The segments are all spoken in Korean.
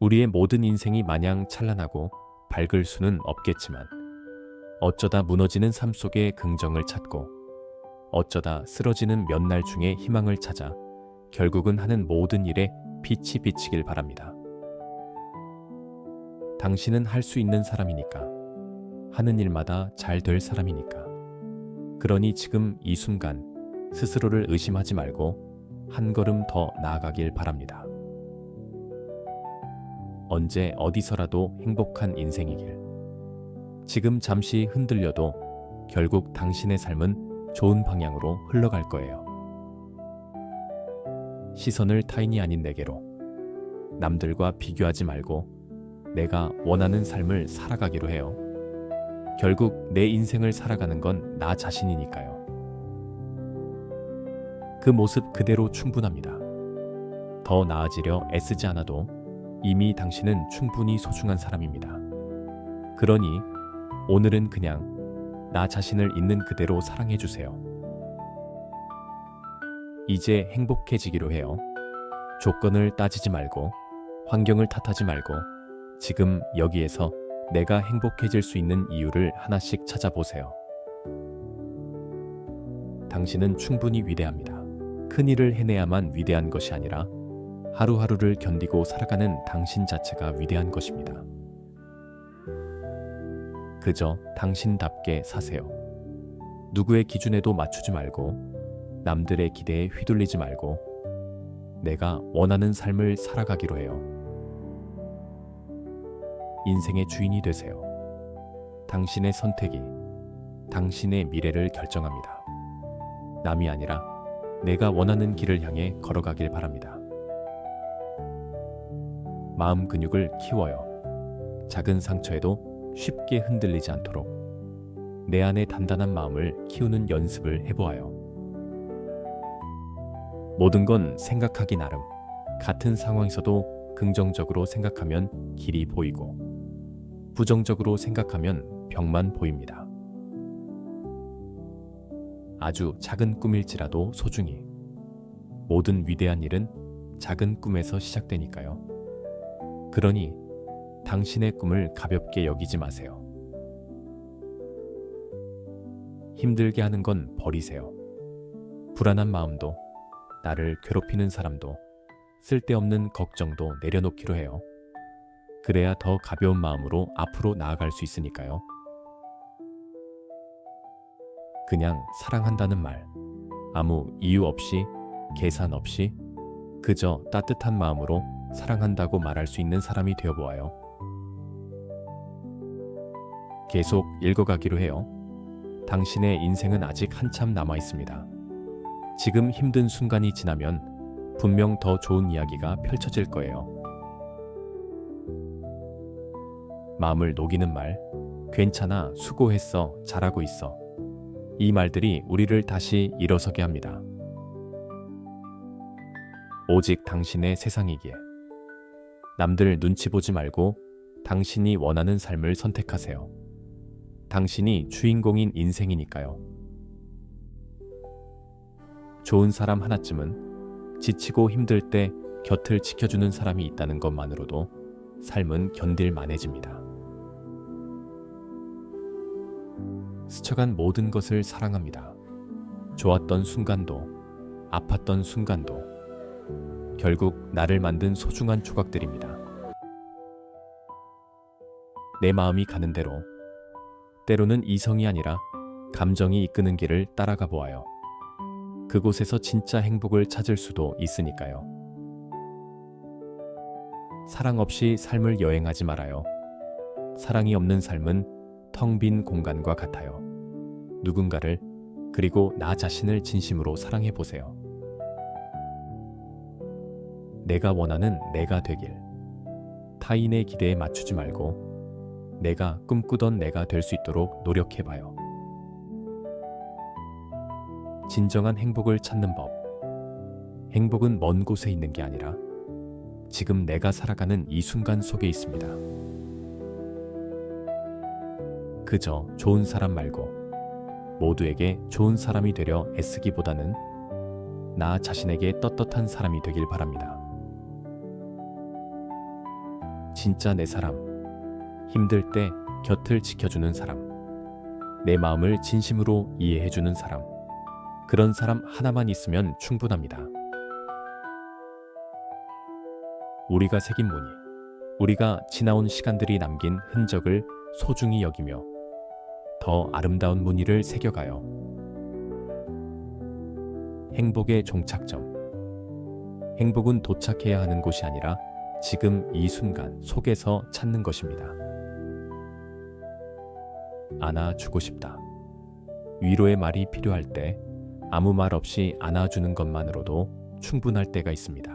우리의 모든 인생이 마냥 찬란하고 밝을 수는 없겠지만 어쩌다 무너지는 삶 속에 긍정을 찾고 어쩌다 쓰러지는 몇 날 중에 희망을 찾아 결국은 하는 모든 일에 빛이 비치길 바랍니다. 당신은 할 수 있는 사람이니까. 하는 일마다 잘 될 사람이니까. 그러니 지금 이 순간 스스로를 의심하지 말고 한 걸음 더 나아가길 바랍니다. 언제 어디서라도 행복한 인생이길. 지금 잠시 흔들려도 결국 당신의 삶은 좋은 방향으로 흘러갈 거예요. 시선을 타인이 아닌 내게로. 남들과 비교하지 말고 내가 원하는 삶을 살아가기로 해요. 결국 내 인생을 살아가는 건 나 자신이니까요. 그 모습 그대로 충분합니다. 더 나아지려 애쓰지 않아도 이미 당신은 충분히 소중한 사람입니다. 그러니 오늘은 그냥 나 자신을 있는 그대로 사랑해 주세요. 이제 행복해지기로 해요. 조건을 따지지 말고 환경을 탓하지 말고 지금 여기에서 내가 행복해질 수 있는 이유를 하나씩 찾아보세요. 당신은 충분히 위대합니다. 큰 일을 해내야만 위대한 것이 아니라 하루하루를 견디고 살아가는 당신 자체가 위대한 것입니다. 그저 당신답게 사세요. 누구의 기준에도 맞추지 말고 남들의 기대에 휘둘리지 말고 내가 원하는 삶을 살아가기로 해요. 인생의 주인이 되세요. 당신의 선택이 당신의 미래를 결정합니다. 남이 아니라 내가 원하는 길을 향해 걸어가길 바랍니다. 마음 근육을 키워요. 작은 상처에도 쉽게 흔들리지 않도록 내 안의 단단한 마음을 키우는 연습을 해보아요. 모든 건 생각하기 나름. 같은 상황에서도 긍정적으로 생각하면 길이 보이고 부정적으로 생각하면 벽만 보입니다. 아주 작은 꿈일지라도 소중히 모든 위대한 일은 작은 꿈에서 시작되니까요. 그러니 당신의 꿈을 가볍게 여기지 마세요. 힘들게 하는 건 버리세요. 불안한 마음도 나를 괴롭히는 사람도 쓸데없는 걱정도 내려놓기로 해요. 그래야 더 가벼운 마음으로 앞으로 나아갈 수 있으니까요. 그냥 사랑한다는 말. 아무 이유 없이, 계산 없이, 그저 따뜻한 마음으로 사랑한다고 말할 수 있는 사람이 되어보아요. 계속 읽어가기로 해요. 당신의 인생은 아직 한참 남아 있습니다. 지금 힘든 순간이 지나면 분명 더 좋은 이야기가 펼쳐질 거예요. 마음을 녹이는 말, 괜찮아, 수고했어, 잘하고 있어. 이 말들이 우리를 다시 일어서게 합니다. 오직 당신의 세상이기에. 남들 눈치 보지 말고 당신이 원하는 삶을 선택하세요. 당신이 주인공인 인생이니까요. 좋은 사람 하나쯤은 지치고 힘들 때 곁을 지켜주는 사람이 있다는 것만으로도 삶은 견딜 만해집니다. 스쳐간 모든 것을 사랑합니다. 좋았던 순간도, 아팠던 순간도, 결국 나를 만든 소중한 조각들입니다. 내 마음이 가는 대로, 때로는 이성이 아니라 감정이 이끄는 길을 따라가 보아요. 그곳에서 진짜 행복을 찾을 수도 있으니까요. 사랑 없이 삶을 여행하지 말아요. 사랑이 없는 삶은 텅 빈 공간과 같아요. 누군가를 그리고 나 자신을 진심으로 사랑해 보세요. 내가 원하는 내가 되길. 타인의 기대에 맞추지 말고 내가 꿈꾸던 내가 될 수 있도록 노력해 봐요. 진정한 행복을 찾는 법. 행복은 먼 곳에 있는 게 아니라 지금 내가 살아가는 이 순간 속에 있습니다. 그저 좋은 사람 말고 모두에게 좋은 사람이 되려 애쓰기보다는 나 자신에게 떳떳한 사람이 되길 바랍니다. 진짜 내 사람. 힘들 때 곁을 지켜주는 사람. 내 마음을 진심으로 이해해주는 사람. 그런 사람 하나만 있으면 충분합니다. 우리가 새긴 무늬. 우리가 지나온 시간들이 남긴 흔적을 소중히 여기며 더 아름다운 무늬를 새겨가요. 행복의 종착점. 행복은 도착해야 하는 곳이 아니라 지금 이 순간 속에서 찾는 것입니다. 안아주고 싶다. 위로의 말이 필요할 때 아무 말 없이 안아주는 것만으로도 충분할 때가 있습니다.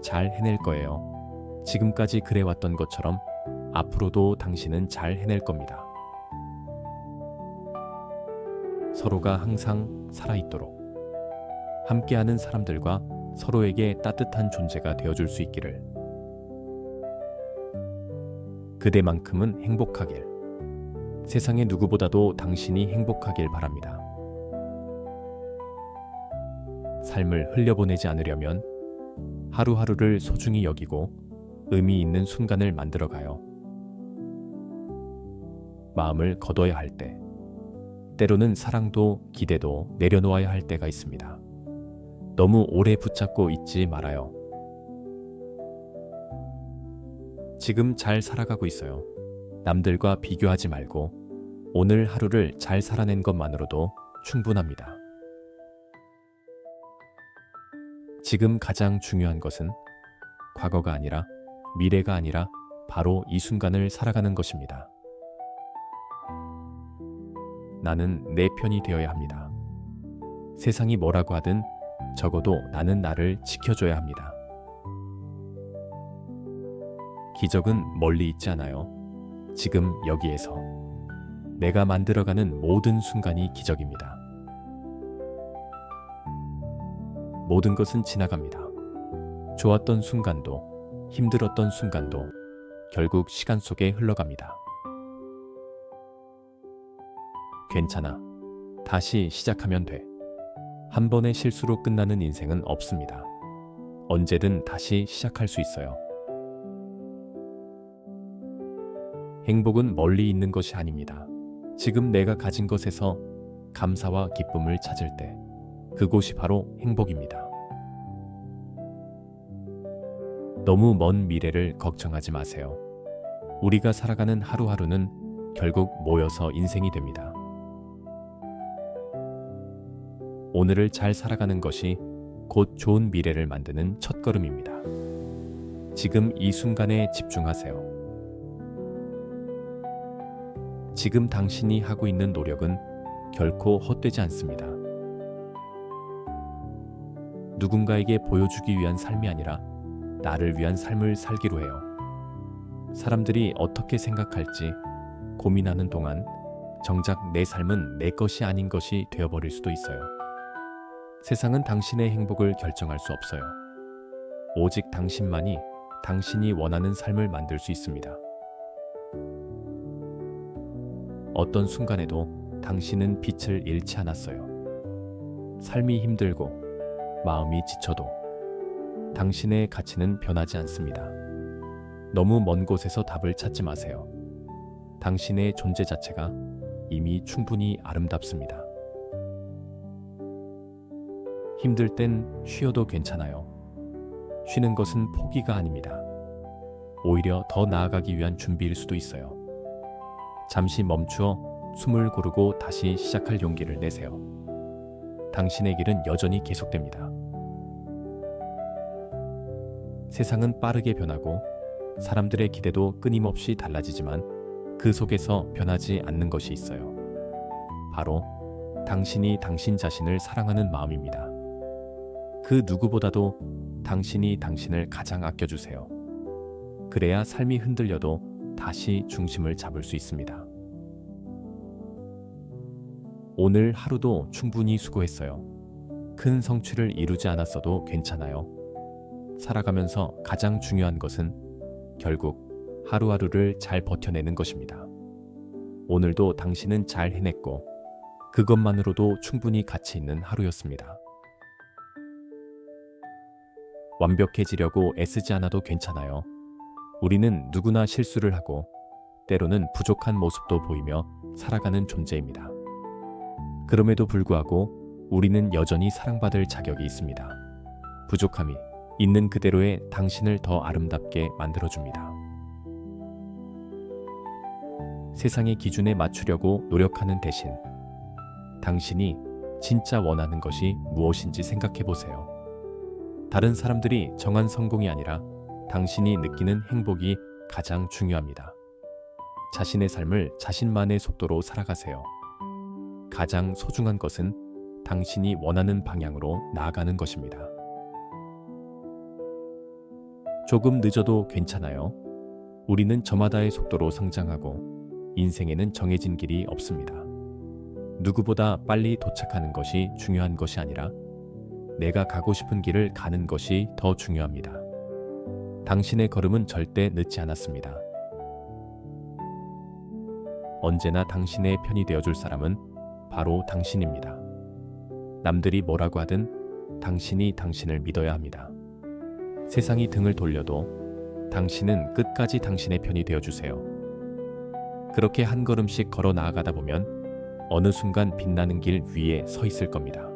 잘 해낼 거예요. 지금까지 그래왔던 것처럼 앞으로도 당신은 잘 해낼 겁니다. 서로가 항상 살아있도록 함께하는 사람들과 서로에게 따뜻한 존재가 되어줄 수 있기를. 그대만큼은 행복하길. 세상의 누구보다도 당신이 행복하길 바랍니다. 삶을 흘려보내지 않으려면 하루하루를 소중히 여기고 의미 있는 순간을 만들어가요. 마음을 거둬야 할 때, 때로는 사랑도 기대도 내려놓아야 할 때가 있습니다. 너무 오래 붙잡고 있지 말아요. 지금 잘 살아가고 있어요. 남들과 비교하지 말고 오늘 하루를 잘 살아낸 것만으로도 충분합니다. 지금 가장 중요한 것은 과거가 아니라 미래가 아니라 바로 이 순간을 살아가는 것입니다. 나는 내 편이 되어야 합니다. 세상이 뭐라고 하든 적어도 나는 나를 지켜줘야 합니다. 기적은 멀리 있지 않아요. 지금 여기에서 내가 만들어가는 모든 순간이 기적입니다. 모든 것은 지나갑니다. 좋았던 순간도 힘들었던 순간도 결국 시간 속에 흘러갑니다. 괜찮아. 다시 시작하면 돼. 한 번의 실수로 끝나는 인생은 없습니다. 언제든 다시 시작할 수 있어요. 행복은 멀리 있는 것이 아닙니다. 지금 내가 가진 것에서 감사와 기쁨을 찾을 때 그곳이 바로 행복입니다. 너무 먼 미래를 걱정하지 마세요. 우리가 살아가는 하루하루는 결국 모여서 인생이 됩니다. 오늘을 잘 살아가는 것이 곧 좋은 미래를 만드는 첫걸음입니다. 지금 이 순간에 집중하세요. 지금 당신이 하고 있는 노력은 결코 헛되지 않습니다. 누군가에게 보여주기 위한 삶이 아니라 나를 위한 삶을 살기로 해요. 사람들이 어떻게 생각할지 고민하는 동안 정작 내 삶은 내 것이 아닌 것이 되어버릴 수도 있어요. 세상은 당신의 행복을 결정할 수 없어요. 오직 당신만이 당신이 원하는 삶을 만들 수 있습니다. 어떤 순간에도 당신은 빛을 잃지 않았어요. 삶이 힘들고 마음이 지쳐도 당신의 가치는 변하지 않습니다. 너무 먼 곳에서 답을 찾지 마세요. 당신의 존재 자체가 이미 충분히 아름답습니다. 힘들 땐 쉬어도 괜찮아요. 쉬는 것은 포기가 아닙니다. 오히려 더 나아가기 위한 준비일 수도 있어요. 잠시 멈추어 숨을 고르고 다시 시작할 용기를 내세요. 당신의 길은 여전히 계속됩니다. 세상은 빠르게 변하고 사람들의 기대도 끊임없이 달라지지만 그 속에서 변하지 않는 것이 있어요. 바로 당신이 당신 자신을 사랑하는 마음입니다. 그 누구보다도 당신이 당신을 가장 아껴주세요. 그래야 삶이 흔들려도 다시 중심을 잡을 수 있습니다. 오늘 하루도 충분히 수고했어요. 큰 성취를 이루지 않았어도 괜찮아요. 살아가면서 가장 중요한 것은 결국 하루하루를 잘 버텨내는 것입니다. 오늘도 당신은 잘 해냈고 그것만으로도 충분히 가치 있는 하루였습니다. 완벽해지려고 애쓰지 않아도 괜찮아요. 우리는 누구나 실수를 하고 때로는 부족한 모습도 보이며 살아가는 존재입니다. 그럼에도 불구하고 우리는 여전히 사랑받을 자격이 있습니다. 부족함이 있는 그대로의 당신을 더 아름답게 만들어줍니다. 세상의 기준에 맞추려고 노력하는 대신 당신이 진짜 원하는 것이 무엇인지 생각해 보세요. 다른 사람들이 정한 성공이 아니라 당신이 느끼는 행복이 가장 중요합니다. 자신의 삶을 자신만의 속도로 살아가세요. 가장 소중한 것은 당신이 원하는 방향으로 나아가는 것입니다. 조금 늦어도 괜찮아요. 우리는 저마다의 속도로 성장하고 인생에는 정해진 길이 없습니다. 누구보다 빨리 도착하는 것이 중요한 것이 아니라 내가 가고 싶은 길을 가는 것이 더 중요합니다. 당신의 걸음은 절대 늦지 않았습니다. 언제나 당신의 편이 되어줄 사람은 바로 당신입니다. 남들이 뭐라고 하든 당신이 당신을 믿어야 합니다. 세상이 등을 돌려도 당신은 끝까지 당신의 편이 되어주세요. 그렇게 한 걸음씩 걸어 나아가다 보면 어느 순간 빛나는 길 위에 서 있을 겁니다.